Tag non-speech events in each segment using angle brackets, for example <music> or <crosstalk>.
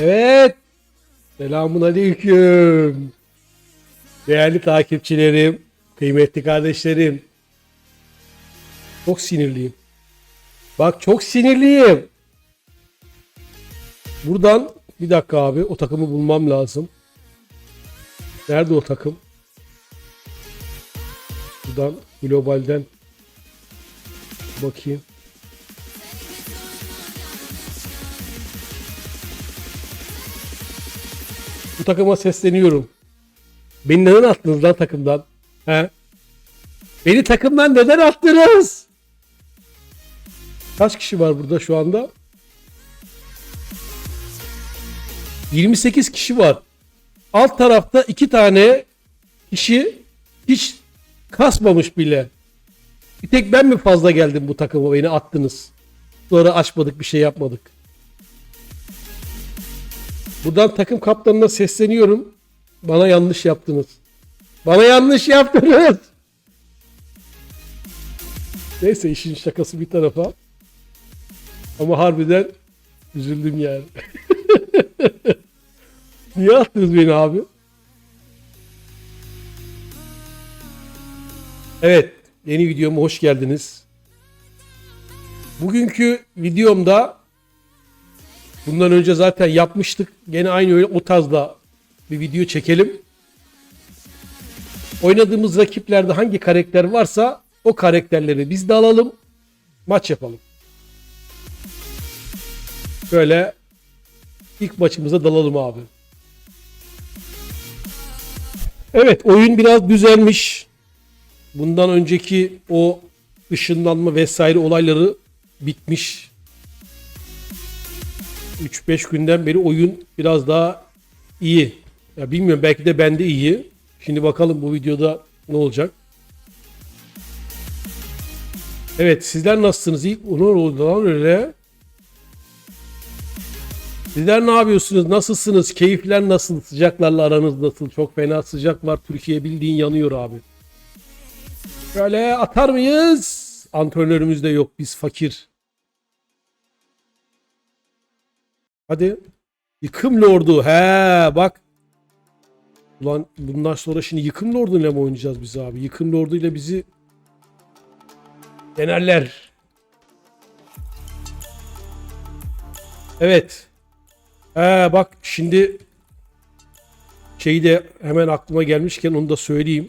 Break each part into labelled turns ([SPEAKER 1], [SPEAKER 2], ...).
[SPEAKER 1] Evet. Selamun aleyküm. Değerli takipçilerim, kıymetli kardeşlerim. Çok sinirliyim. Bak çok sinirliyim. Buradan bir dakika abi o takımı bulmam lazım. Nerede o takım? Buradan globalden bakayım. Bu takıma sesleniyorum. Beni neden attınız lan takımdan? He? Beni takımdan neden attınız? Kaç kişi var burada şu anda? 28 kişi var. Alt tarafta iki tane kişi hiç kasmamış bile. Bir tek ben mi fazla geldim bu takıma beni attınız. Sonra açmadık bir şey yapmadık. Buradan takım kaptanına sesleniyorum. Bana yanlış yaptınız. Bana yanlış yaptınız. Neyse işin şakası bir tarafa. Ama harbiden üzüldüm yani. <laughs> Niye attınız beni abi? Evet, yeni videoma hoş geldiniz. Bugünkü videomda bundan önce zaten yapmıştık. Gene aynı öyle o tarzda bir video çekelim. Oynadığımız rakiplerde hangi karakter varsa o karakterleri biz de alalım. Maç yapalım. Böyle ilk maçımıza dalalım abi. Evet oyun biraz düzelmiş. Bundan önceki o ışınlanma vesaire olayları bitmiş. 3-5 günden beri oyun biraz daha iyi. Ya bilmiyorum belki de bende iyi. Şimdi bakalım bu videoda ne olacak. Evet sizler nasılsınız? İlk onu oldu lan öyle. Sizler ne yapıyorsunuz? Nasılsınız? Keyifler nasıl? Sıcaklarla aranız nasıl? Çok fena sıcak var. Türkiye bildiğin yanıyor abi. Şöyle atar mıyız? Antrenörümüz de yok. Biz fakir. Hadi. Yıkım Lordu. He bak. Ulan bundan sonra şimdi Yıkım Lordu ile mi oynayacağız biz abi? Yıkım Lordu ile bizi denerler. Evet. He bak şimdi şeyi de hemen aklıma gelmişken onu da söyleyeyim.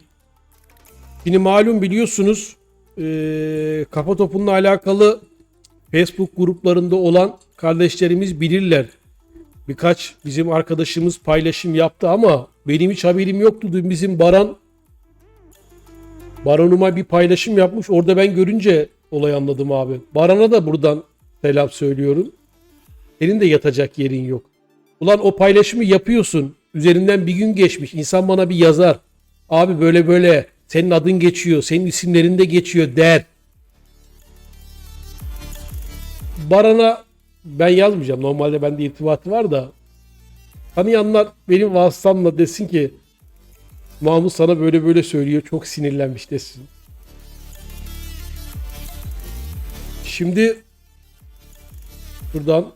[SPEAKER 1] Şimdi malum biliyorsunuz eee kafa topunla alakalı Facebook gruplarında olan kardeşlerimiz bilirler. Birkaç bizim arkadaşımız paylaşım yaptı ama benim hiç haberim yoktu. Dün bizim Baran Baran'ıma bir paylaşım yapmış. Orada ben görünce olayı anladım abi. Baran'a da buradan selam söylüyorum. Senin de yatacak yerin yok. Ulan o paylaşımı yapıyorsun. Üzerinden bir gün geçmiş. İnsan bana bir yazar. Abi böyle böyle senin adın geçiyor. Senin isimlerin de geçiyor der. Baran'a ben yazmayacağım. Normalde bende irtibatı var da. Tanıyanlar benim vasıtamla desin ki Mahmut sana böyle böyle söylüyor. Çok sinirlenmiş desin. Şimdi buradan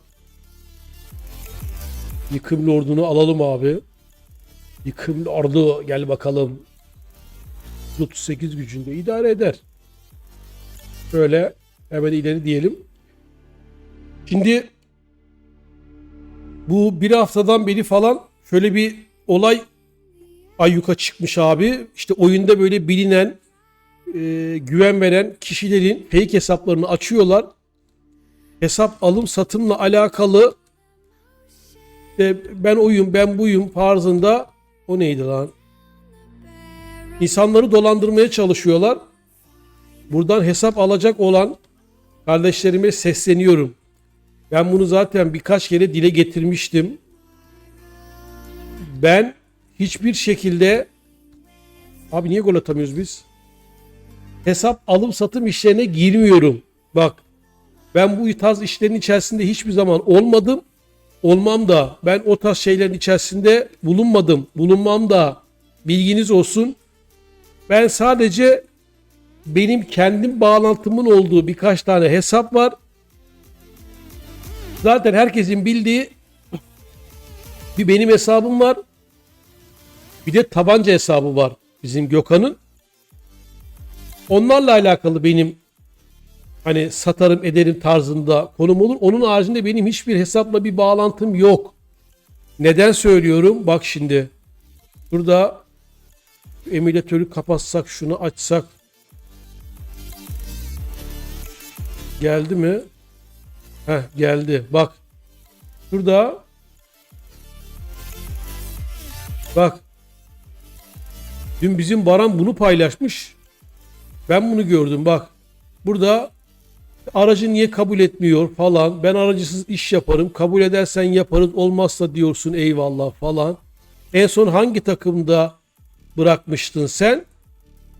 [SPEAKER 1] Yıkım Lord'unu alalım abi. Yıkım Lord'u gel bakalım. 38 gücünde idare eder. Böyle hemen ileri diyelim. Şimdi bu bir haftadan beri falan şöyle bir olay ayyuka çıkmış abi. İşte oyunda böyle bilinen, e, güven veren kişilerin fake hesaplarını açıyorlar. Hesap alım satımla alakalı işte ben oyum ben buyum tarzında o neydi lan? İnsanları dolandırmaya çalışıyorlar. Buradan hesap alacak olan kardeşlerime sesleniyorum. Ben bunu zaten birkaç kere dile getirmiştim. Ben hiçbir şekilde abi niye gol atamıyoruz biz? Hesap alım satım işlerine girmiyorum. Bak ben bu tarz işlerin içerisinde hiçbir zaman olmadım. Olmam da ben o tarz şeylerin içerisinde bulunmadım. Bulunmam da bilginiz olsun. Ben sadece benim kendim bağlantımın olduğu birkaç tane hesap var. Zaten herkesin bildiği Bir benim hesabım var. Bir de tabanca hesabı var bizim Gökhan'ın. Onlarla alakalı benim hani satarım ederim tarzında konum olur. Onun haricinde benim hiçbir hesapla bir bağlantım yok. Neden söylüyorum? Bak şimdi. Burada emülatörü kapatsak şunu açsak geldi mi? Heh geldi. Bak. Şurada Bak. Dün bizim Baran bunu paylaşmış. Ben bunu gördüm bak. Burada aracı niye kabul etmiyor falan. Ben aracısız iş yaparım. Kabul edersen yaparız. Olmazsa diyorsun eyvallah falan. En son hangi takımda bırakmıştın sen?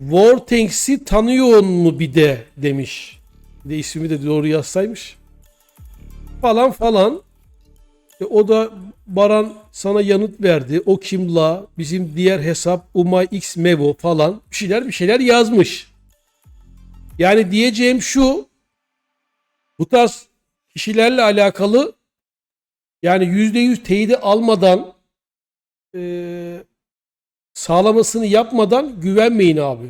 [SPEAKER 1] Vortex'i tanıyor mu bir de demiş. Bir de ismi de doğru yazsaymış. Falan falan. E, o da Baran sana yanıt verdi. O kimla bizim diğer hesap Umay X Mevo falan bir şeyler bir şeyler yazmış. Yani diyeceğim şu bu tarz kişilerle alakalı yani %100 teyidi almadan e, sağlamasını yapmadan güvenmeyin abi.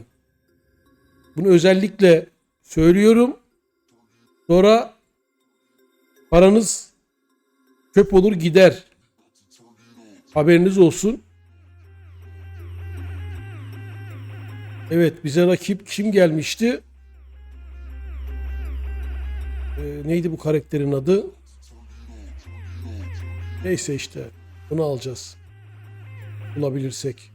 [SPEAKER 1] Bunu özellikle söylüyorum. Sonra paranız çöp olur gider. Haberiniz olsun. Evet bize rakip kim gelmişti? Ee, neydi bu karakterin adı? Neyse işte bunu alacağız. Bulabilirsek.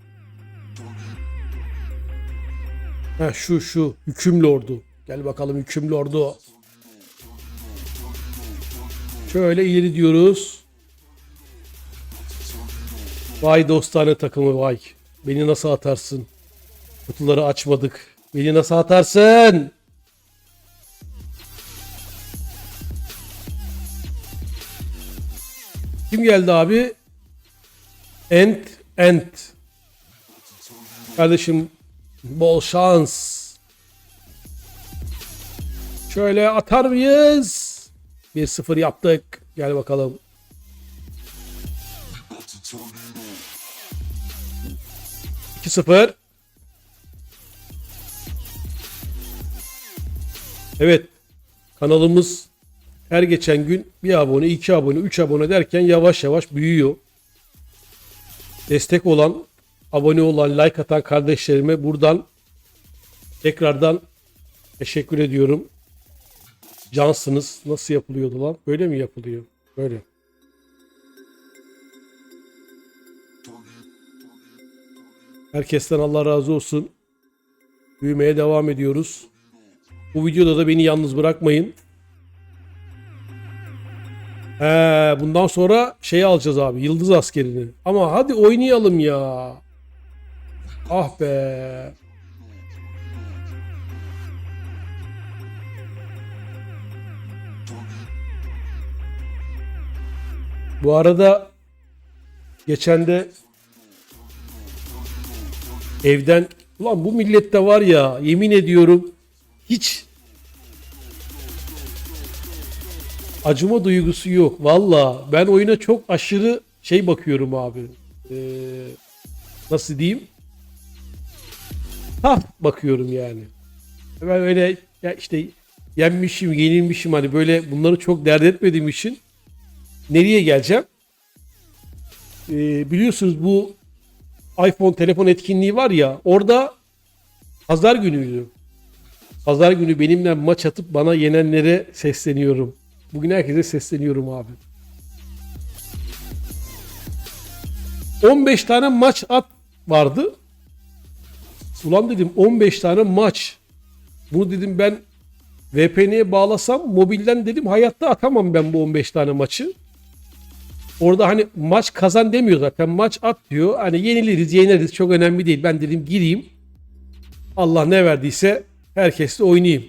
[SPEAKER 1] Ha şu şu hüküm lordu. Gel bakalım hüküm lordu. Şöyle ileri diyoruz. Vay dostane takımı vay. Beni nasıl atarsın? Kutuları açmadık. Beni nasıl atarsın? Kim geldi abi? Ent Ent. Kardeşim bol şans. Şöyle atar mıyız? 1-0 yaptık. Gel bakalım. İki sıfır. Evet. Kanalımız her geçen gün bir abone, iki abone, üç abone derken yavaş yavaş büyüyor. Destek olan, abone olan, like atan kardeşlerime buradan tekrardan teşekkür ediyorum. Cansınız. Nasıl yapılıyordu lan? Böyle mi yapılıyor? Böyle. Herkesten Allah razı olsun. Büyümeye devam ediyoruz. Bu videoda da beni yalnız bırakmayın. He, bundan sonra şey alacağız abi. Yıldız askerini. Ama hadi oynayalım ya. Ah be. Bu arada geçen de evden ulan bu millette var ya yemin ediyorum hiç acıma duygusu yok. Valla ben oyuna çok aşırı şey bakıyorum abi. Ee, nasıl diyeyim? Taf bakıyorum yani. Ben öyle ya işte yenmişim, yenilmişim hani böyle bunları çok dert etmediğim için nereye geleceğim? Ee, biliyorsunuz bu iPhone telefon etkinliği var ya orada pazar günüydü. Pazar günü benimle maç atıp bana yenenlere sesleniyorum. Bugün herkese sesleniyorum abi. 15 tane maç at vardı. Ulan dedim 15 tane maç. Bunu dedim ben VPN'ye bağlasam mobilden dedim hayatta atamam ben bu 15 tane maçı. Orada hani maç kazan demiyor zaten. Maç at diyor. Hani yeniliriz, yeneriz çok önemli değil. Ben dedim gireyim. Allah ne verdiyse herkesle oynayayım.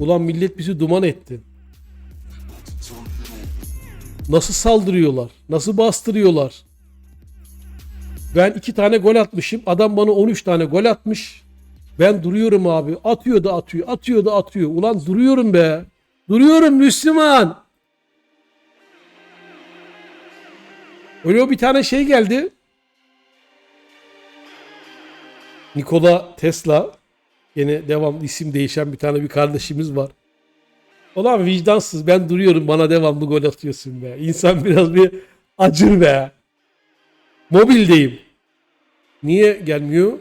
[SPEAKER 1] Ulan millet bizi duman etti. Nasıl saldırıyorlar? Nasıl bastırıyorlar? Ben iki tane gol atmışım. Adam bana 13 tane gol atmış. Ben duruyorum abi. Atıyor da atıyor. Atıyor da atıyor. Ulan duruyorum be. Duruyorum Müslüman. Öyle bir tane şey geldi. Nikola Tesla. Yine devamlı isim değişen bir tane bir kardeşimiz var. Ulan vicdansız ben duruyorum bana devamlı gol atıyorsun be. İnsan <laughs> biraz bir acır be. Mobildeyim. Niye gelmiyor?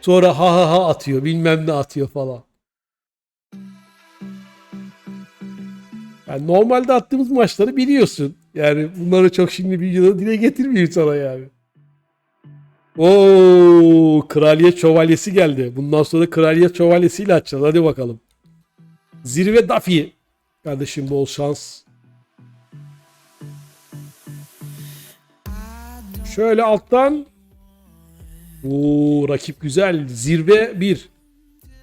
[SPEAKER 1] Sonra ha ha ha atıyor bilmem ne atıyor falan. Yani normalde attığımız maçları biliyorsun. Yani bunları çok şimdi videoda dile getirmeyeyim sana yani. Oo, kraliyet şövalyesi geldi. Bundan sonra kraliyet şövalyesiyle açacağız. Hadi bakalım. Zirve Dafi. Kardeşim bol şans. Şöyle alttan. Oo, rakip güzel. Zirve 1.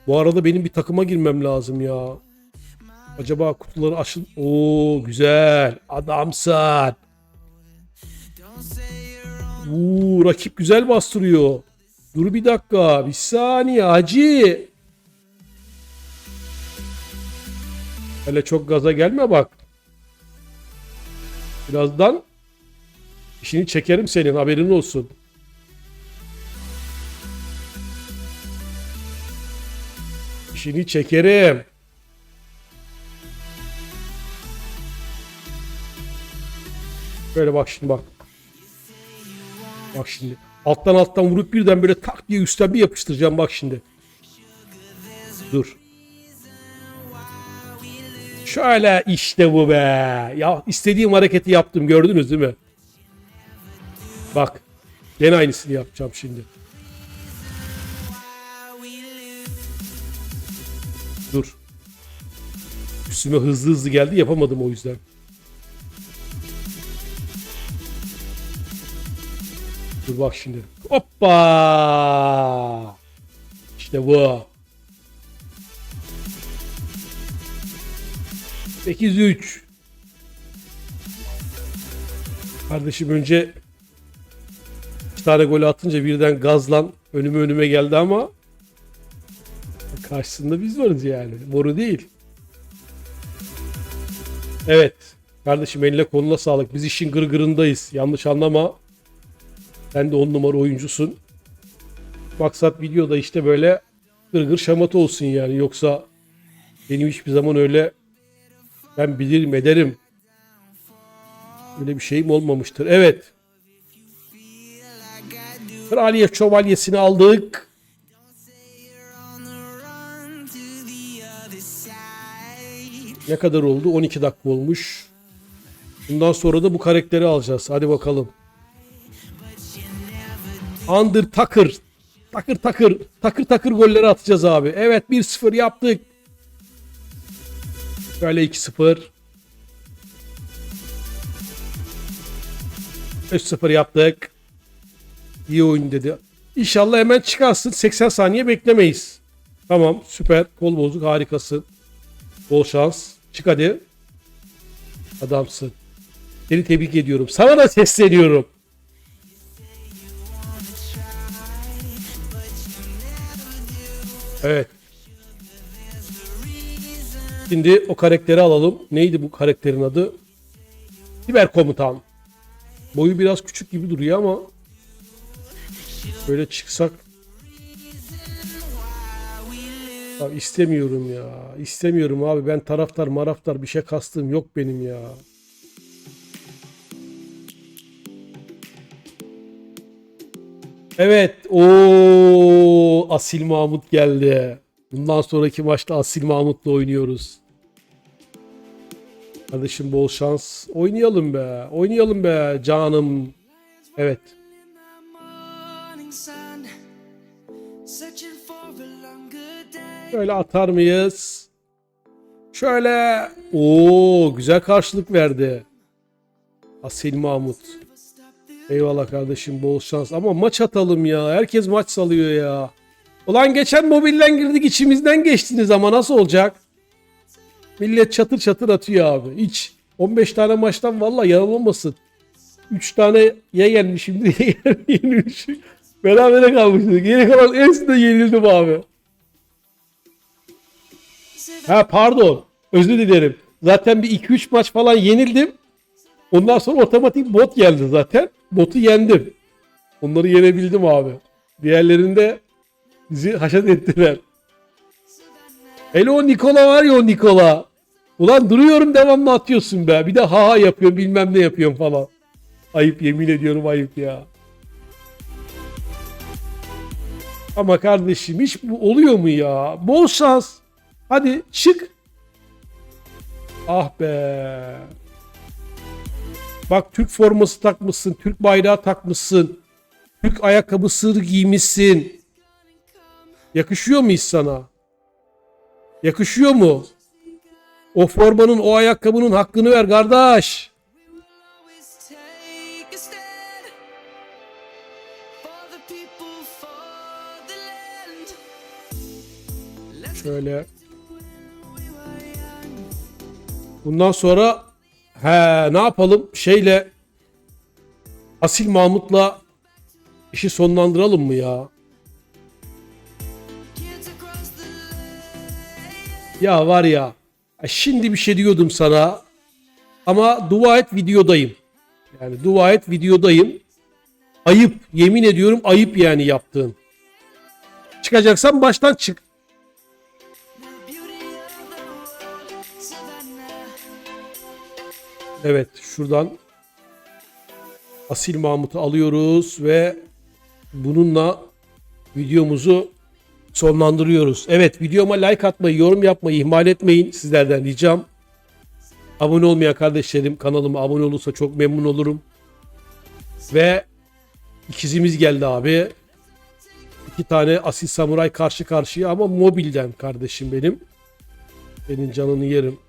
[SPEAKER 1] Bu arada benim bir takıma girmem lazım ya. Acaba kutuları aşın... Oo güzel. Adamsın. Oo, rakip güzel bastırıyor. Dur bir dakika. Bir saniye hacı. Hele çok gaza gelme bak. Birazdan işini çekerim senin haberin olsun. İşini çekerim. Böyle bak şimdi bak. Bak şimdi. Alttan alttan vurup birden böyle tak diye üstten bir yapıştıracağım bak şimdi. Dur. Şöyle işte bu be. Ya istediğim hareketi yaptım gördünüz değil mi? Bak. Gene aynısını yapacağım şimdi. Dur. Üstüme hızlı hızlı geldi yapamadım o yüzden. Dur bak şimdi. Hoppa! İşte bu. 8-3. Kardeşim önce iki tane gol atınca birden gazlan önüme önüme geldi ama karşısında biz varız yani. Boru değil. Evet. Kardeşim eline koluna sağlık. Biz işin gırgırındayız. Yanlış anlama. Sen de on numara oyuncusun. Maksat videoda işte böyle gırgır şamata olsun yani. Yoksa benim hiçbir zaman öyle ben bilirim ederim. Öyle bir şeyim olmamıştır. Evet. Kraliyet şövalyesini aldık. Ne kadar oldu? 12 dakika olmuş. Bundan sonra da bu karakteri alacağız. Hadi bakalım. Undertaker. Takır takır. Takır takır golleri atacağız abi. Evet 1-0 yaptık. Şöyle 2-0. 3-0 yaptık. İyi oyun dedi. İnşallah hemen çıkarsın. 80 saniye beklemeyiz. Tamam süper. Kol bozuk harikasın. Bol şans. Çık hadi. Adamsın. Seni tebrik ediyorum. Sana da sesleniyorum. Evet. Şimdi o karakteri alalım. Neydi bu karakterin adı? Siber komutan. Boyu biraz küçük gibi duruyor ama böyle çıksak ya istemiyorum ya. İstemiyorum abi. Ben taraftar maraftar bir şey kastığım yok benim ya. Evet. o Asil Mahmut geldi. Bundan sonraki maçta Asil Mahmut'la oynuyoruz. Kardeşim bol şans. Oynayalım be. Oynayalım be canım. Evet. Şöyle atar mıyız? Şöyle. Oo güzel karşılık verdi. Asil Mahmut. Eyvallah kardeşim bol şans. Ama maç atalım ya. Herkes maç salıyor ya. Ulan geçen mobilden girdik içimizden geçtiniz ama nasıl olacak? Millet çatır çatır atıyor abi. Hiç 15 tane maçtan valla yanılmasın. 3 tane ya yenmişim diye <laughs> yenilmişim. Berabere kalmıştık. Geri kalan hepsinde yenildim abi. Ha pardon. Özür dilerim. Zaten bir 2-3 maç falan yenildim. Ondan sonra otomatik bot geldi zaten. Botu yendim. Onları yenebildim abi. Diğerlerinde bizi haşat ettiler. Hele o Nikola var ya o Nikola. Ulan duruyorum devamlı atıyorsun be. Bir de ha ha yapıyorum bilmem ne yapıyorum falan. Ayıp yemin ediyorum ayıp ya. Ama kardeşim hiç bu oluyor mu ya? Bol şans. Hadi çık. Ah be. Bak Türk forması takmışsın, Türk bayrağı takmışsın. Türk ayakkabısı giymişsin. Yakışıyor mu hiç sana? Yakışıyor mu? O formanın, o ayakkabının hakkını ver kardeş. Şöyle. Bundan sonra he ne yapalım? Şeyle Asil Mahmut'la işi sonlandıralım mı ya? Ya var ya. Şimdi bir şey diyordum sana. Ama dua et videodayım. Yani dua et videodayım. Ayıp. Yemin ediyorum ayıp yani yaptığın. Çıkacaksan baştan çık. Evet şuradan Asil Mahmut'u alıyoruz ve bununla videomuzu sonlandırıyoruz. Evet videoma like atmayı, yorum yapmayı ihmal etmeyin. Sizlerden ricam. Abone olmayan kardeşlerim kanalıma abone olursa çok memnun olurum. Ve ikizimiz geldi abi. İki tane asil samuray karşı karşıya ama mobilden kardeşim benim. Senin canını yerim.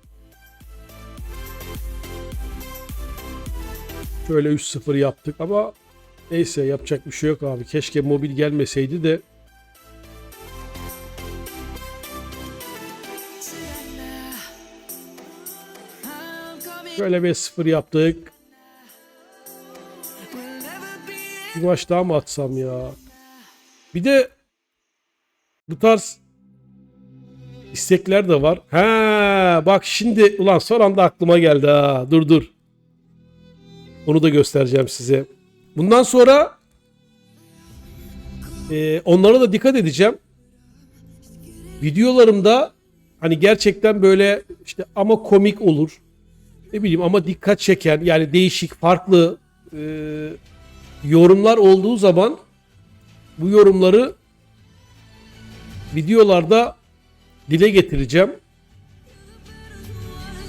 [SPEAKER 1] Şöyle 3-0 yaptık ama neyse yapacak bir şey yok abi. Keşke mobil gelmeseydi de şöyle 5-0 yaptık. Bir maç daha mı atsam ya? Bir de bu tarz istekler de var. Ha bak şimdi ulan son anda aklıma geldi ha. Dur dur. Onu da göstereceğim size. Bundan sonra e, onlara da dikkat edeceğim. Videolarımda hani gerçekten böyle işte ama komik olur. Ne bileyim ama dikkat çeken yani değişik farklı e, yorumlar olduğu zaman bu yorumları videolarda dile getireceğim.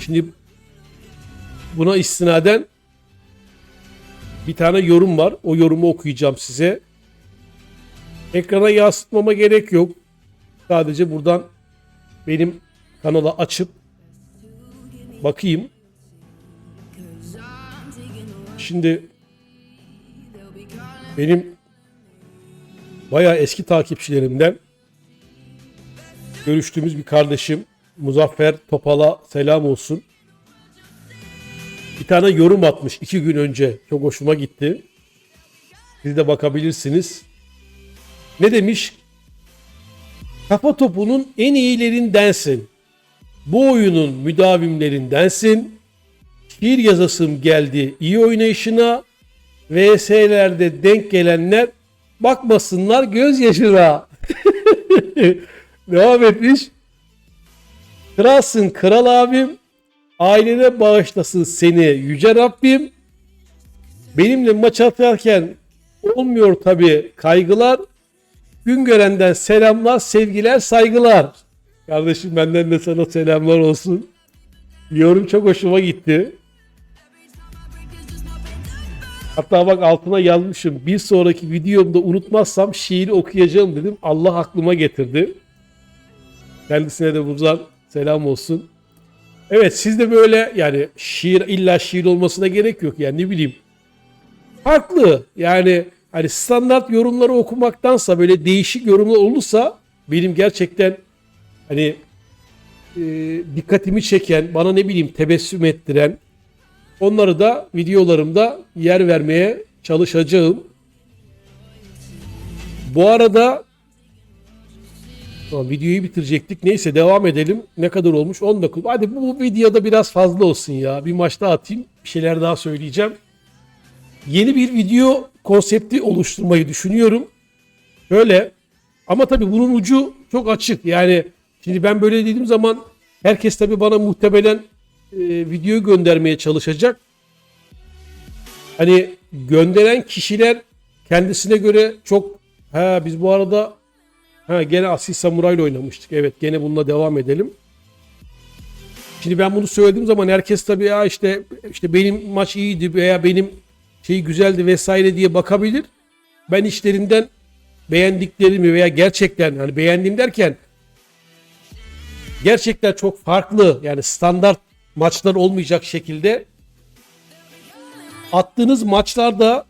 [SPEAKER 1] Şimdi buna istinaden bir tane yorum var. O yorumu okuyacağım size. Ekrana yansıtmama gerek yok. Sadece buradan benim kanala açıp bakayım. Şimdi benim bayağı eski takipçilerimden görüştüğümüz bir kardeşim Muzaffer Topal'a selam olsun. Bir tane yorum atmış iki gün önce. Çok hoşuma gitti. Siz de bakabilirsiniz. Ne demiş? Kafa topunun en iyilerindensin. Bu oyunun müdavimlerindensin. Şiir yazasım geldi iyi oynayışına. VS'lerde denk gelenler bakmasınlar gözyaşına. <laughs> Devam etmiş. Kralsın kral abim. Ailene bağışlasın seni yüce Rabbim. Benimle maç atarken olmuyor tabi kaygılar. Gün görenden selamlar, sevgiler, saygılar. Kardeşim benden de sana selamlar olsun. Yorum çok hoşuma gitti. Hatta bak altına yazmışım. Bir sonraki videomda unutmazsam şiiri okuyacağım dedim. Allah aklıma getirdi. Kendisine de buradan selam olsun. Evet siz de böyle yani şiir illa şiir olmasına gerek yok yani ne bileyim. Farklı yani hani standart yorumları okumaktansa böyle değişik yorumlar olursa benim gerçekten hani e, dikkatimi çeken bana ne bileyim tebessüm ettiren onları da videolarımda yer vermeye çalışacağım. Bu arada Tamam, videoyu bitirecektik. Neyse devam edelim. Ne kadar olmuş? 19. Hadi bu, bu videoda biraz fazla olsun ya. Bir maç atayım. bir şeyler daha söyleyeceğim. Yeni bir video konsepti oluşturmayı düşünüyorum. Böyle ama tabii bunun ucu çok açık. Yani şimdi ben böyle dediğim zaman herkes tabii bana muhtemelen e, video göndermeye çalışacak. Hani gönderen kişiler kendisine göre çok ha biz bu arada ha gene Asil Samuray ile oynamıştık. Evet gene bununla devam edelim. Şimdi ben bunu söylediğim zaman herkes tabii ya işte işte benim maç iyiydi veya benim şey güzeldi vesaire diye bakabilir. Ben işlerinden beğendiklerimi veya gerçekten hani beğendiğim derken gerçekten çok farklı yani standart maçlar olmayacak şekilde attığınız maçlarda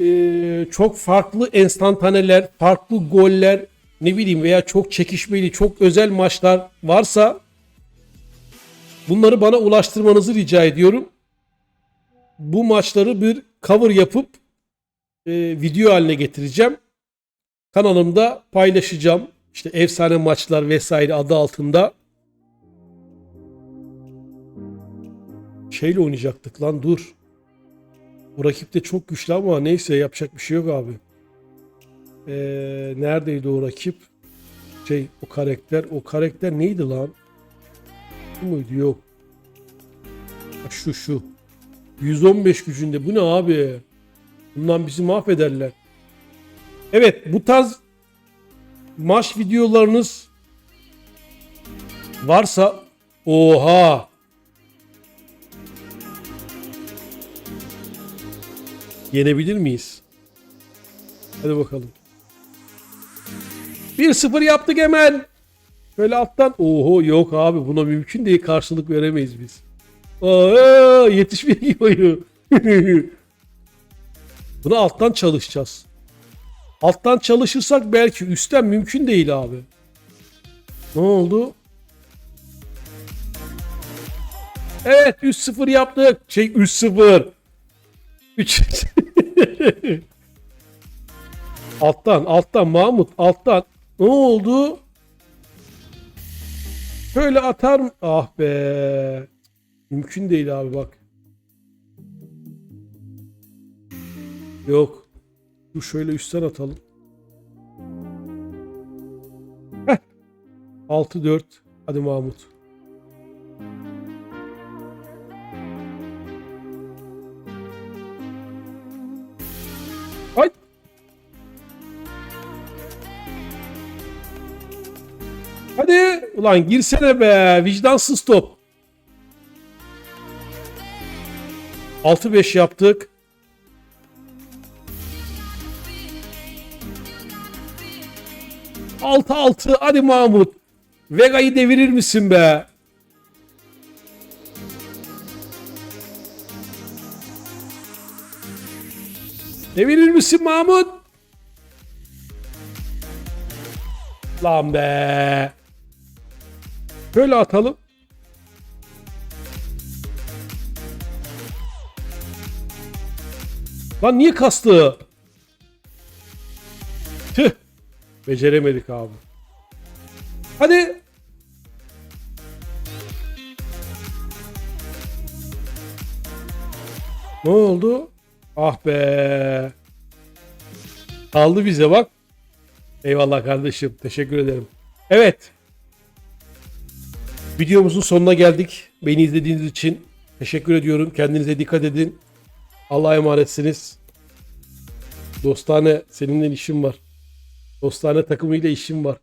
[SPEAKER 1] eee, çok farklı enstantaneler, farklı goller ne bileyim veya çok çekişmeli, çok özel maçlar varsa bunları bana ulaştırmanızı rica ediyorum. Bu maçları bir cover yapıp eee, video haline getireceğim. Kanalımda paylaşacağım. İşte efsane maçlar vesaire adı altında. Şeyle oynayacaktık lan dur. O rakip de çok güçlü ama neyse yapacak bir şey yok abi. Ee, neredeydi o rakip? Şey o karakter. O karakter neydi lan? Bu muydu? Yok. Şu şu. 115 gücünde. Bu ne abi? Bundan bizi mahvederler. Evet bu tarz maç videolarınız varsa oha yenebilir miyiz? Hadi bakalım. 1-0 yaptık hemen. Şöyle alttan. Oho yok abi buna mümkün değil karşılık veremeyiz biz. Aa, yetişmiyor boyu. <laughs> Bunu alttan çalışacağız. Alttan çalışırsak belki üstten mümkün değil abi. Ne oldu? Evet 3-0 yaptık. Şey 3-0. 3 <laughs> Alttan alttan Mahmut alttan. Ne oldu? Şöyle atar mı? Ah be. Mümkün değil abi bak. Yok. Dur şöyle üstten atalım. Heh. 6-4. Hadi Mahmut. Hadi. Ulan girsene be. Vicdansız top. 6-5 yaptık. Altı altı hadi Mahmut. Vega'yı devirir misin be? Devirir misin Mahmut? Lan be. Şöyle atalım. Lan niye kastı? Tüh. Beceremedik abi. Hadi. Ne oldu? Ah be. Kaldı bize bak. Eyvallah kardeşim. Teşekkür ederim. Evet. Videomuzun sonuna geldik. Beni izlediğiniz için teşekkür ediyorum. Kendinize dikkat edin. Allah'a emanetsiniz. Dostane seninle işim var. Dostane takımıyla işim var.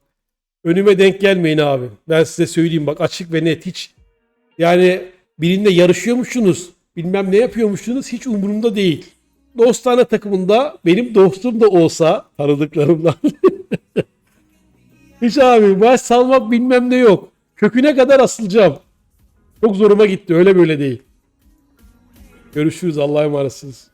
[SPEAKER 1] Önüme denk gelmeyin abi. Ben size söyleyeyim bak açık ve net hiç yani birinde yarışıyormuşsunuz bilmem ne yapıyormuşsunuz hiç umurumda değil. Dostane takımında benim dostum da olsa tanıdıklarımdan <laughs> hiç abi baş salmak bilmem ne yok. Köküne kadar asılacağım. Çok zoruma gitti öyle böyle değil. Görüşürüz Allah'a emanetsiniz.